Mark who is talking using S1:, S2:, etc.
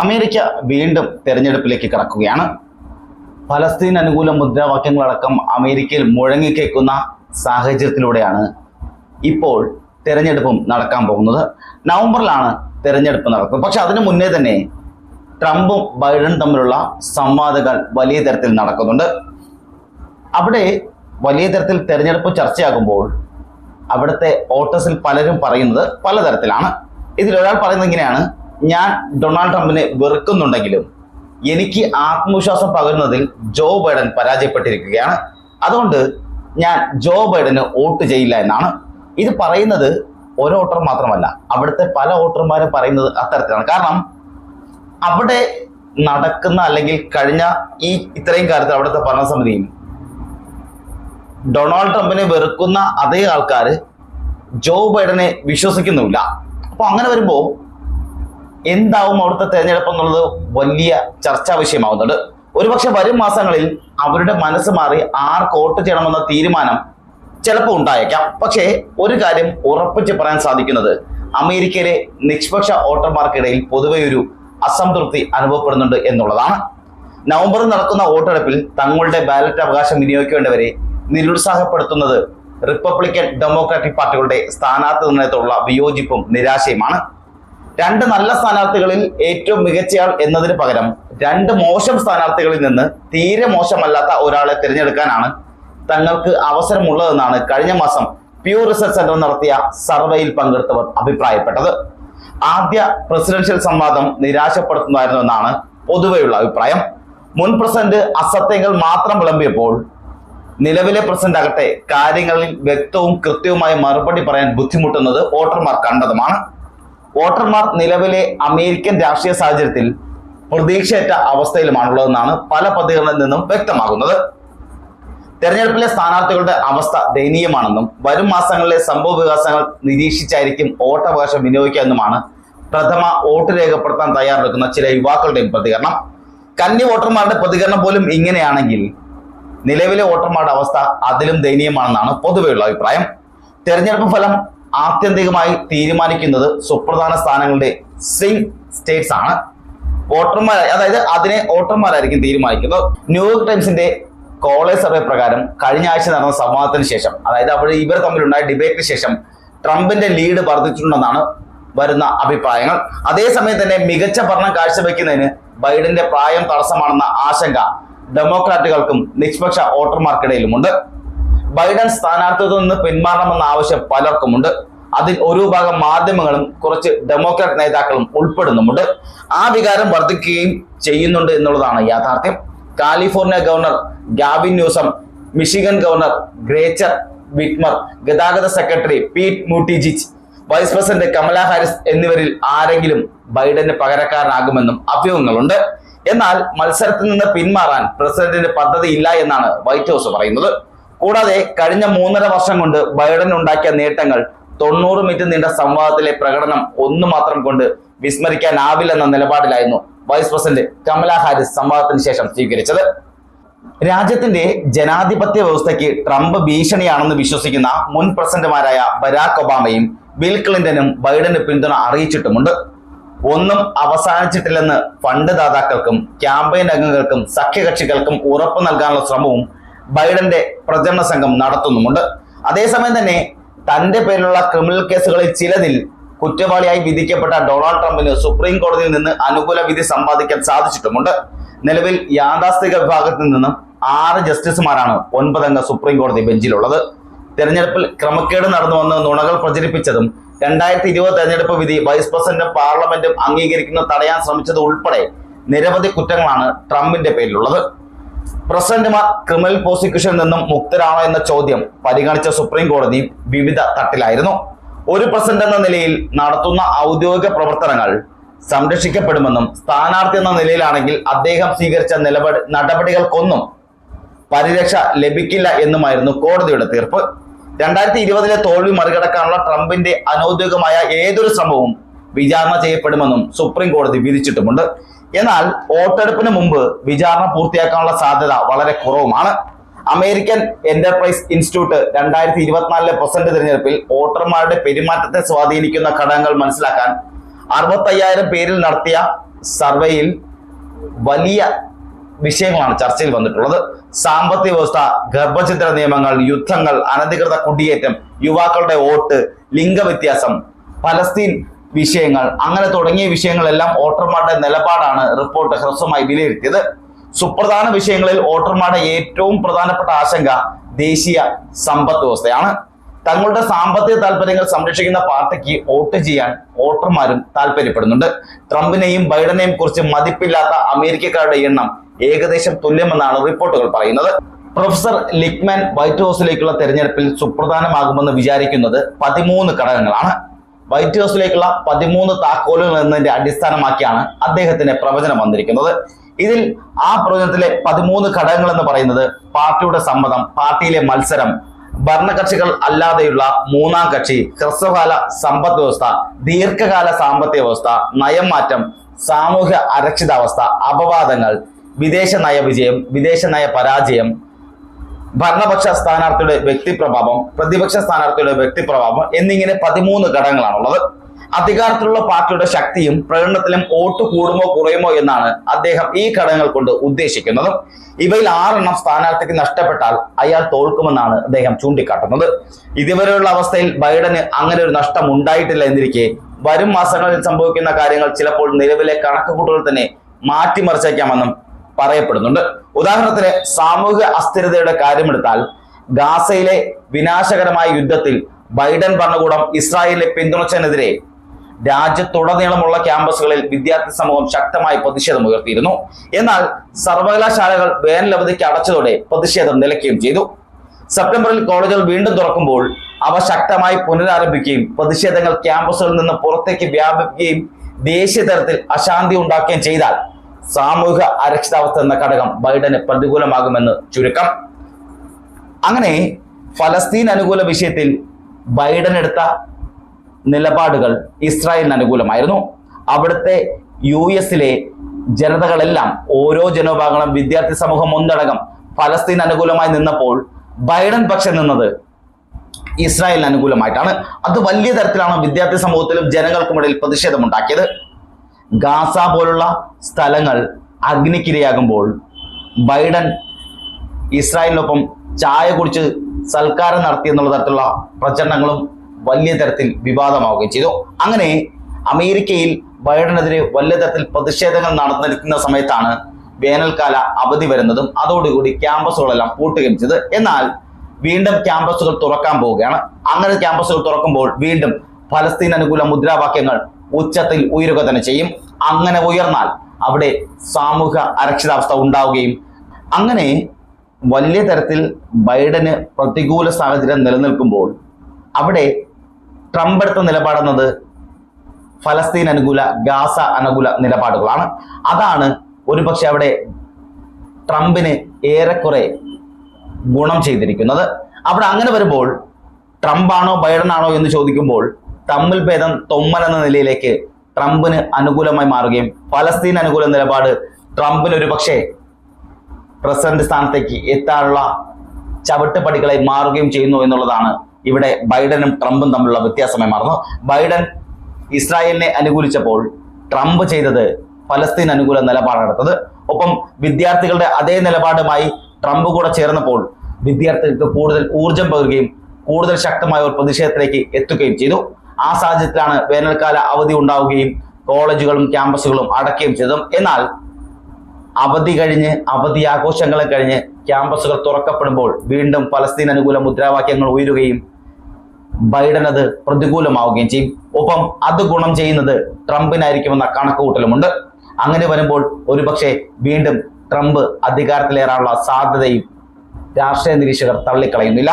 S1: America വീണ്ടും തെരഞ്ഞെടുപ്പിലേക്ക് കടക്കുകയാണ്. ഫലസ്തീൻ അനുകൂല മുദ്രാവാക്യങ്ങളടക്കം അമേരിക്കയിൽ മുഴങ്ങിക്കേക്കുന്ന സാഹചര്യത്തിലൂടെയാണ് ഇപ്പോൾ തെരഞ്ഞെടുപ്പും നടക്കാൻ പോകുന്നത്. നവംബറിലാണ് തെരഞ്ഞെടുപ്പ് നടക്കുന്നത്. പക്ഷെ അതിനു മുന്നേ തന്നെ ട്രംപും ബൈഡനും തമ്മിലുള്ള സംവാദങ്ങൾ വലിയ തരത്തിൽ നടക്കുന്നുണ്ട്. അവിടെ വലിയ തരത്തിൽ തെരഞ്ഞെടുപ്പ് ചർച്ചയാകുമ്പോൾ അവിടുത്തെ ഓട്ടസിൽ പലരും പറയുന്നത് പലതരത്തിലാണ്. ഇതിലൊരാൾ പറയുന്നത് ഇങ്ങനെയാണ്. ഞാൻ ഡൊണാൾഡ് ട്രംപിനെ വെറുക്കുന്നുണ്ടെങ്കിലും എനിക്ക് ആത്മവിശ്വാസം പകരുന്നതിൽ ജോ ബൈഡൻ പരാജയപ്പെട്ടിരിക്കുകയാണ്. അതുകൊണ്ട് ഞാൻ ജോ ബൈഡന് വോട്ട് ചെയ്യില്ല എന്നാണ്. ഇത് പറയുന്നത് ഒരു വോട്ടർ മാത്രമല്ല അവിടുത്തെ പല വോട്ടർമാരും പറയുന്നത് അത്തരത്തിലാണ്. കാരണം അവിടെ നടക്കുന്ന അല്ലെങ്കിൽ കഴിഞ്ഞ ഈ ഇത്രയും കാലത്ത് അവിടുത്തെ ഭരണസമിതിയിൽ ഡൊണാൾഡ് ട്രംപിനെ വെറുക്കുന്ന അതേ ആൾക്കാർ ജോ ബൈഡനെ വിശ്വസിക്കുന്നുമില്ല. അപ്പോൾ അങ്ങനെ വരുമ്പോൾ എന്താവും അവിടുത്തെ തെരഞ്ഞെടുപ്പ് എന്നുള്ളത് വലിയ ചർച്ചാ വിഷയമാവുന്നുണ്ട്. ഒരുപക്ഷെ വരും മാസങ്ങളിൽ അവരുടെ മനസ്സ് മാറി ആർക്ക് വോട്ട് ചെയ്യണമെന്ന തീരുമാനം ചിലപ്പോൾ ഉണ്ടായേക്കാം. പക്ഷേ ഒരു കാര്യം ഉറപ്പിച്ച് പറയാൻ സാധിക്കുന്നത് അമേരിക്കയിലെ നിഷ്പക്ഷ വോട്ടർമാർക്കിടയിൽ പൊതുവെ ഒരു അസംതൃപ്തി അനുഭവപ്പെടുന്നുണ്ട് എന്നുള്ളതാണ്. നവംബറിൽ നടക്കുന്ന വോട്ടെടുപ്പിൽ തങ്ങളുടെ ബാലറ്റ് അവകാശം വിനിയോഗിക്കേണ്ടവരെ നിരുത്സാഹപ്പെടുത്തുന്നത് റിപ്പബ്ലിക്കൻ ഡെമോക്രാറ്റിക് പാർട്ടികളുടെ സ്ഥാനാർത്ഥി നിർണയത്തോടുള്ള വിയോജിപ്പും നിരാശയുമാണ്. രണ്ട് നല്ല സ്ഥാനാർത്ഥികളിൽ ഏറ്റവും മികച്ചയാൾ എന്നതിന് പകരം രണ്ട് മോശം സ്ഥാനാർത്ഥികളിൽ നിന്ന് തീരെ മോശമല്ലാത്ത ഒരാളെ തിരഞ്ഞെടുക്കാനാണ് തങ്ങൾക്ക് അവസരമുള്ളതെന്നാണ് കഴിഞ്ഞ മാസം പ്യൂർ റിസർച്ച് സെന്റർ നടത്തിയ സർവേയിൽ പങ്കെടുത്തവർ അഭിപ്രായപ്പെട്ടത്. ആദ്യ പ്രസിഡൻഷ്യൽ സംവാദം നിരാശപ്പെടുത്തുന്നതായിരുന്നു എന്നാണ് പൊതുവെയുള്ള അഭിപ്രായം. മുൻ പ്രസിഡന്റ് അസത്യങ്ങൾ മാത്രം വിളമ്പിയപ്പോൾ നിലവിലെ പ്രസിഡന്റ് ആകട്ടെ കാര്യങ്ങളിൽ വ്യക്തവും കൃത്യവുമായ മറുപടി പറയാൻ ബുദ്ധിമുട്ടുന്നത് വോട്ടർമാർ കണ്ടതുമാണ്. വോട്ടർമാർ നിലവിലെ അമേരിക്കൻ രാഷ്ട്രീയ സാഹചര്യത്തിൽ പ്രതീക്ഷയറ്റ അവസ്ഥയിലുമാണുള്ളതെന്നാണ് പല പദ്ധതികളിൽ നിന്നും വ്യക്തമാകുന്നത്. തെരഞ്ഞെടുപ്പിലെ സ്ഥാനാർത്ഥികളുടെ അവസ്ഥ ദയനീയമാണെന്നും വരും മാസങ്ങളിലെ സംഭവ വികാസങ്ങൾ നിരീക്ഷിച്ചായിരിക്കും വോട്ടവകാശം വിനിയോഗിക്കുക എന്നുമാണ് പ്രഥമ വോട്ട് രേഖപ്പെടുത്താൻ തയ്യാറെടുക്കുന്ന ചില യുവാക്കളുടെയും പ്രതികരണം. കന്നി വോട്ടർമാരുടെ പ്രതികരണം പോലും ഇങ്ങനെയാണെങ്കിൽ നിലവിലെ വോട്ടർമാരുടെ അവസ്ഥ അതിലും ദയനീയമാണെന്നാണ് പൊതുവെയുള്ള അഭിപ്രായം. തെരഞ്ഞെടുപ്പ് ഫലം ആത്യന്തികമായി തീരുമാനിക്കുന്നത് സുപ്രധാന സ്ഥാനങ്ങളുടെ സ്വിംഗ് സ്റ്റേറ്റ്സ് ആണ്. വോട്ടർമാർ അതായത് അതിനെ വോട്ടർമാരായിരിക്കും തീരുമാനിക്കുന്നത്. ന്യൂയോർക്ക് ടൈംസിന്റെ കോളേജ് സർവേ പ്രകാരം കഴിഞ്ഞ ആഴ്ച നടന്ന സംവാദത്തിന് ശേഷം അതായത് അവിടെ ഇവർ തമ്മിലുണ്ടായ ഡിബേറ്റിന് ശേഷം ട്രംപിന്റെ ലീഡ് വർദ്ധിച്ചിട്ടുണ്ടെന്നാണ് വരുന്ന അഭിപ്രായങ്ങൾ. അതേസമയം തന്നെ മികച്ച ഭരണം കാഴ്ചവെക്കുന്നതിന് ബൈഡന്റെ പ്രായം തടസ്സമാണെന്ന ആശങ്ക ഡെമോക്രാറ്റുകൾക്കും നിഷ്പക്ഷ വോട്ടർമാർക്കിടയിലുമുണ്ട്. ബൈഡൻ സ്ഥാനാർത്ഥിത്വം നിന്ന് പിന്മാറണമെന്ന ആവശ്യം പലർക്കുമുണ്ട്. അതിൽ ഒരു ഭാഗം മാധ്യമങ്ങളും കുറച്ച് ഡെമോക്രാറ്റ് നേതാക്കളും ഉൾപ്പെടുന്നുമുണ്ട്. ആ വികാരം വർദ്ധിക്കുകയും ചെയ്യുന്നുണ്ട് എന്നുള്ളതാണ് യാഥാർത്ഥ്യം. California governor Gavin Newsom Michigan governor Gretchen Whitmer ഗതാഗത secretary Pete Buttigieg vice president Kamala Harris എന്നിവരിൽ ആരെങ്കിലും ബൈഡന് പകരക്കാരനാകുമെന്നും അഭ്യൂഹങ്ങളുണ്ട്. എന്നാൽ മത്സരത്തിൽ നിന്ന് പിന്മാറാൻ പ്രസിഡന്റിന് പദ്ധതി ഇല്ല എന്നാണ് വൈറ്റ് ഹൗസ് പറയുന്നത്. കൂടാതെ കഴിഞ്ഞ മൂന്നര വർഷം കൊണ്ട് ബൈഡൻ ഉണ്ടാക്കിയ നേട്ടങ്ങൾ തൊണ്ണൂറ് മിനിറ്റ് നീണ്ട സംവാദത്തിലെ പ്രകടനം ഒന്നു മാത്രം കൊണ്ട് വിസ്മരിക്കാനാവില്ലെന്ന നിലപാടിലായിരുന്നു വൈസ് പ്രസിഡന്റ് കമല ഹാരിസ് സംവാദത്തിന് ശേഷം സ്വീകരിച്ചത്. രാജ്യത്തിന്റെ ജനാധിപത്യ വ്യവസ്ഥയ്ക്ക് ട്രംപ് ഭീഷണിയാണെന്ന് വിശ്വസിക്കുന്ന മുൻ പ്രസിഡന്റുമാരായ ബരാക് ഒബാമയും ബിൽ ക്ലിന്റനും ബൈഡന് പിന്തുണ അറിയിച്ചിട്ടുമുണ്ട്. ഒന്നും അവസാനിച്ചിട്ടില്ലെന്ന് ഫണ്ട് ദാതാക്കൾക്കും ക്യാമ്പയിൻ അംഗങ്ങൾക്കും സഖ്യകക്ഷികൾക്കും ഉറപ്പ് നൽകാനുള്ള ശ്രമവും ബൈഡന്റെ പ്രചരണ സംഘം നടത്തുന്നുമുണ്ട്. അതേസമയം തന്നെ തന്റെ പേരിലുള്ള ക്രിമിനൽ കേസുകളിൽ ചിലതിൽ കുറ്റവാളിയായി വിധിക്കപ്പെട്ട ഡൊണാൾഡ് ട്രംപിന് സുപ്രീം കോടതിയിൽ നിന്ന് അനുകൂല വിധി സമ്പാദിക്കാൻ സാധിച്ചിട്ടുമുണ്ട്. നിലവിൽ യാഥാസ്ഥിക വിഭാഗത്തിൽ നിന്നും ആറ് ജസ്റ്റിസുമാരാണ് ഒൻപതംഗ സുപ്രീം കോടതി ബെഞ്ചിലുള്ളത്. തെരഞ്ഞെടുപ്പിൽ ക്രമക്കേട് നടന്നുവെന്ന് നുണകൾ പ്രചരിപ്പിച്ചതും രണ്ടായിരത്തി ഇരുപത് തെരഞ്ഞെടുപ്പ് വിധി വൈസ് പ്രസിഡന്റും പാർലമെന്റും അംഗീകരിക്കുന്നത് തടയാൻ ശ്രമിച്ചത് ഉൾപ്പെടെ നിരവധി കുറ്റങ്ങളാണ് ട്രംപിന്റെ പേരിലുള്ളത്. പ്രസിഡന്റുമാർ ക്രിമിനൽ പ്രോസിക്യൂഷനിൽ നിന്നും മുക്തരാണോ എന്ന ചോദ്യം പരിഗണിച്ച സുപ്രീം കോടതി വിവിധ തട്ടിലായിരുന്നു. ഒരു പ്രസിഡന്റ് എന്ന നിലയിൽ നടത്തുന്ന ഔദ്യോഗിക പ്രവർത്തനങ്ങൾ സംരക്ഷിക്കപ്പെടുമെന്നും സ്ഥാനാർത്ഥി എന്ന നിലയിലാണെങ്കിൽ അദ്ദേഹം സ്വീകരിച്ച നിലപാട് നടപടികൾക്കൊന്നും പരിരക്ഷ ലഭിക്കില്ല എന്നുമായിരുന്നു കോടതിയുടെ തീർപ്പ്. രണ്ടായിരത്തി ഇരുപതിലെ തോൽവി മറികടക്കാനുള്ള ട്രംപിന്റെ അനൌദ്യോഗികമായ ഏതൊരു ശ്രമവും വിചാരണ ചെയ്യപ്പെടുമെന്നും സുപ്രീം കോടതി വിധിച്ചിട്ടുമുണ്ട്. എന്നാൽ വോട്ടെടുപ്പിന് മുമ്പ് വിചാരണ പൂർത്തിയാക്കാനുള്ള സാധ്യത വളരെ കുറവുമാണ്. അമേരിക്കൻ എന്റർപ്രൈസ് ഇൻസ്റ്റിറ്റ്യൂട്ട് രണ്ടായിരത്തി ഇരുപത്തിനാലിലെ പ്രസന്റ് തിരഞ്ഞെടുപ്പിൽ വോട്ടർമാരുടെ പെരുമാറ്റത്തെ സ്വാധീനിക്കുന്ന ഘടകങ്ങൾ മനസ്സിലാക്കാൻ അറുപത്തയ്യായിരം പേരിൽ നടത്തിയ സർവേയിൽ വലിയ വിഷയങ്ങളാണ് ചർച്ചയിൽ വന്നിട്ടുള്ളത്. സാമ്പത്തിക വ്യവസ്ഥ ഗർഭചിത്ര നിയമങ്ങൾ യുദ്ധങ്ങൾ അനധികൃത കുടിയേറ്റം യുവാക്കളുടെ വോട്ട് ലിംഗവ്യത്യാസം പലസ്തീൻ വിഷയങ്ങൾ. അങ്ങനെ തുടങ്ങിയ വിഷയങ്ങളെല്ലാം വോട്ടർമാരുടെ നിലപാടാണ് റിപ്പോർട്ട് ഹ്രസ്വമായി വിലയിരുത്തിയത്. സുപ്രധാന വിഷയങ്ങളിൽ വോട്ടർമാരുടെ ഏറ്റവും പ്രധാനപ്പെട്ട ആശങ്ക ദേശീയ സമ്പദ് വ്യവസ്ഥയാണ്. തങ്ങളുടെ സാമ്പത്തിക താല്പര്യങ്ങൾ സംരക്ഷിക്കുന്ന പാർട്ടിക്ക് വോട്ട് ചെയ്യാൻ വോട്ടർമാരും താല്പര്യപ്പെടുന്നുണ്ട് ട്രംപിനെയും ബൈഡനെയും കുറിച്ച് മതിപ്പില്ലാത്ത അമേരിക്കക്കാരുടെ എണ്ണം ഏകദേശം തുല്യമെന്നാണ് റിപ്പോർട്ടുകൾ പറയുന്നത്. പ്രൊഫസർ ലിക്മാൻ വൈറ്റ് ഹൗസിലേക്കുള്ള തെരഞ്ഞെടുപ്പിൽ സുപ്രധാനമാകുമെന്ന് വിചാരിക്കുന്നത് പതിമൂന്ന് ഘടകങ്ങളാണ്. വൈറ്റ് ഹൗസിലേക്കുള്ള പതിമൂന്ന് താക്കോലുകൾ എന്നതിന്റെ അടിസ്ഥാനമാക്കിയാണ് അദ്ദേഹത്തിന്റെ പ്രവചനം വന്നിരിക്കുന്നത്. ഇതിൽ ആ പ്രവചനത്തിലെ പതിമൂന്ന് ഘടകങ്ങൾ എന്ന് പറയുന്നത് പാർട്ടിയുടെ സമ്മതം പാർട്ടിയിലെ മത്സരം ഭരണകക്ഷികൾ അല്ലാതെയുള്ള മൂന്നാം കക്ഷി ഹ്രസ്വകാല സമ്പദ് വ്യവസ്ഥ ദീർഘകാല സാമ്പത്തിക വ്യവസ്ഥ നയം മാറ്റം സാമൂഹ്യ അരക്ഷിതാവസ്ഥ അപവാദങ്ങൾ വിദേശ നയ വിജയം വിദേശ നയ പരാജയം ഭരണപക്ഷ സ്ഥാനാർത്ഥിയുടെ വ്യക്തിപ്രഭാവം പ്രതിപക്ഷ സ്ഥാനാർത്ഥിയുടെ വ്യക്തിപ്രഭാവം എന്നിങ്ങനെ പതിമൂന്ന് ഘടകങ്ങളാണുള്ളത്. അധികാരത്തിലുള്ള പാർട്ടിയുടെ ശക്തിയും പ്രകടനത്തിലും വോട്ട് കൂടുമോ കുറയുമോ എന്നാണ് അദ്ദേഹം ഈ ഘടകങ്ങൾ കൊണ്ട് ഉദ്ദേശിക്കുന്നത്. ഇവയിൽ ആറെണ്ണം സ്ഥാനാർത്ഥിക്ക് നഷ്ടപ്പെട്ടാൽ അയാൾ തോൽക്കുമെന്നാണ് അദ്ദേഹം ചൂണ്ടിക്കാട്ടുന്നത്. ഇതുവരെയുള്ള അവസ്ഥയിൽ ബൈഡന് അങ്ങനെ ഒരു നഷ്ടം ഉണ്ടായിട്ടില്ല എന്നിരിക്കെ വരും മാസങ്ങളിൽ സംഭവിക്കുന്ന കാര്യങ്ങൾ ചിലപ്പോൾ നിലവിലെ കണക്കുകൂട്ടുകൾ തന്നെ മാറ്റിമറിച്ചേക്കാമെന്നും പറയപ്പെടുന്നുണ്ട്. ഉദാഹരണത്തിന് സാമൂഹിക അസ്ഥിരതയുടെ കാര്യമെടുത്താൽ ഗാസയിലെ വിനാശകരമായ യുദ്ധത്തിൽ ബൈഡൻ ഭരണകൂടം ഇസ്രായേലിനെ പിന്തുണച്ചതിനെതിരെ രാജ്യത്തുടനീളമുള്ള ക്യാമ്പസുകളിൽ വിദ്യാർത്ഥി സമൂഹം ശക്തമായി പ്രതിഷേധം ഉയർത്തിയിരുന്നു. എന്നാൽ സർവകലാശാലകൾ വേനലവധിക്ക് അടച്ചതോടെ പ്രതിഷേധം നിലയ്ക്കുകയും ചെയ്തു. സെപ്റ്റംബറിൽ കോളേജുകൾ വീണ്ടും തുറക്കുമ്പോൾ അവ ശക്തമായി പുനരാരംഭിക്കുകയും പ്രതിഷേധങ്ങൾ ക്യാമ്പസുകളിൽ നിന്ന് പുറത്തേക്ക് വ്യാപിക്കുകയും ദേശീയ തലത്തിൽ അശാന്തി ഉണ്ടാക്കുകയും ചെയ്താൽ സാമൂഹിക അരക്ഷിതാവസ്ഥ എന്ന ഘടകം ബൈഡന് പ്രതികൂലമാകുമെന്ന് ചുരുക്കം. അങ്ങനെ ഫലസ്തീൻ അനുകൂല വിഷയത്തിൽ ബൈഡൻ എടുത്ത നിലപാടുകൾ ഇസ്രായേലിന് അനുകൂലമായിരുന്നു. അവിടുത്തെ യു എസിലെ ജനതകളെല്ലാം ഓരോ ജനവിഭാഗങ്ങളും വിദ്യാർത്ഥി സമൂഹം ഒന്നടങ്കം ഫലസ്തീൻ അനുകൂലമായി നിന്നപ്പോൾ ബൈഡൻ പക്ഷം നിന്നത് ഇസ്രായേലിന് അനുകൂലമായിട്ടാണ്. അത് വലിയ തരത്തിലാണ് വിദ്യാർത്ഥി സമൂഹത്തിലും ജനങ്ങൾക്കുമിടയിൽ പ്രതിഷേധമുണ്ടാക്കിയത്. ഗാസ പോലുള്ള സ്ഥലങ്ങൾ അഗ്നിക്കിരയാകുമ്പോൾ ബൈഡൻ ഇസ്രായേലിനൊപ്പം ചായ കുടിച്ച് സൽക്കാരം നടത്തി എന്നുള്ള തരത്തിലുള്ള പ്രചരണങ്ങളും വലിയ തരത്തിൽ വിവാദമാവുകയും ചെയ്തു. അങ്ങനെ അമേരിക്കയിൽ ബൈഡനെതിരെ വലിയ തരത്തിൽ പ്രതിഷേധങ്ങൾ നടന്നിരിക്കുന്ന സമയത്താണ് വേനൽക്കാല അവധി വരുന്നതും അതോടുകൂടി ക്യാമ്പസുകളെല്ലാം പൂട്ടുകയും ചെയ്തത്. എന്നാൽ വീണ്ടും ക്യാമ്പസുകൾ തുറക്കാൻ പോവുകയാണ്. അങ്ങനെ ക്യാമ്പസുകൾ തുറക്കുമ്പോൾ വീണ്ടും ഫലസ്തീൻ അനുകൂല മുദ്രാവാക്യങ്ങൾ ഉച്ചത്തിൽ ഉയരുക തന്നെ ചെയ്യും. അങ്ങനെ ഉയർന്നാൽ അവിടെ സാമൂഹ്യ അരക്ഷിതാവസ്ഥ ഉണ്ടാവുകയും അങ്ങനെ വലിയ തരത്തിൽ ബൈഡന് പ്രതികൂല സാഹചര്യം നിലനിൽക്കുമ്പോൾ അവിടെ ട്രംപ് എടുത്ത നിലപാടെന്നത് ഫലസ്തീൻ അനുകൂല ഗാസ അനുകൂല നിലപാടുകളാണ്. അതാണ് ഒരുപക്ഷെ അവിടെ ട്രംപിന് ഏറെക്കുറെ ഗുണം ചെയ്തിരിക്കുന്നത്. അവിടെ അങ്ങനെ വരുമ്പോൾ ട്രംപാണോ ബൈഡൻ ആണോ എന്ന് ചോദിക്കുമ്പോൾ തമ്മിൽ ഭേദം തൊമ്മൽ എന്ന നിലയിലേക്ക് ട്രംപിന് അനുകൂലമായി മാറുകയും ഫലസ്തീൻ അനുകൂല നിലപാട് ട്രംപിന് ഒരു പക്ഷേ പ്രസിഡന്റ് സ്ഥാനത്തേക്ക് എത്താനുള്ള ചവിട്ടുപടികളെ മാറുകയും ചെയ്യുന്നു എന്നുള്ളതാണ് ഇവിടെ ബൈഡനും ട്രംപും തമ്മിലുള്ള വ്യത്യാസമായി മാറുന്നു. ബൈഡൻ ഇസ്രായേലിനെ അനുകൂലിച്ചപ്പോൾ ട്രംപ് ചെയ്തത് ഫലസ്തീൻ അനുകൂല നിലപാടെടുത്തത് ഒപ്പം വിദ്യാർത്ഥികളുടെ അതേ നിലപാടുമായി ട്രംപ് കൂടെ ചേർന്നപ്പോൾ വിദ്യാർത്ഥികൾക്ക് കൂടുതൽ ഊർജം പകരുകയും കൂടുതൽ ശക്തമായ ഒരു പ്രതിഷേധത്തിലേക്ക് എത്തുകയും ചെയ്തു. ആ സാഹചര്യത്തിലാണ് വേനൽക്കാല അവധി ഉണ്ടാവുകയും കോളേജുകളും ക്യാമ്പസുകളും അടക്കുകയും ചെയ്തതും. എന്നാൽ അവധി കഴിഞ്ഞ് അവധി ആഘോഷങ്ങളെ കഴിഞ്ഞ് ക്യാമ്പസുകൾ തുറക്കപ്പെടുമ്പോൾ വീണ്ടും പലസ്തീൻ അനുകൂല മുദ്രാവാക്യങ്ങൾ ഉയരുകയും ബൈഡൻ അത് പ്രതികൂലമാവുകയും ചെയ്യും. ഒപ്പം അത് ഗുണം ചെയ്യുന്നത് ട്രംപിനായിരിക്കുമെന്ന കണക്കുകൂട്ടലുമുണ്ട്. അങ്ങനെ വരുമ്പോൾ ഒരുപക്ഷെ വീണ്ടും ട്രംപ് അധികാരത്തിലേറാനുള്ള സാധ്യതയും രാഷ്ട്രീയ നിരീക്ഷകർ തള്ളിക്കളയുന്നില്ല.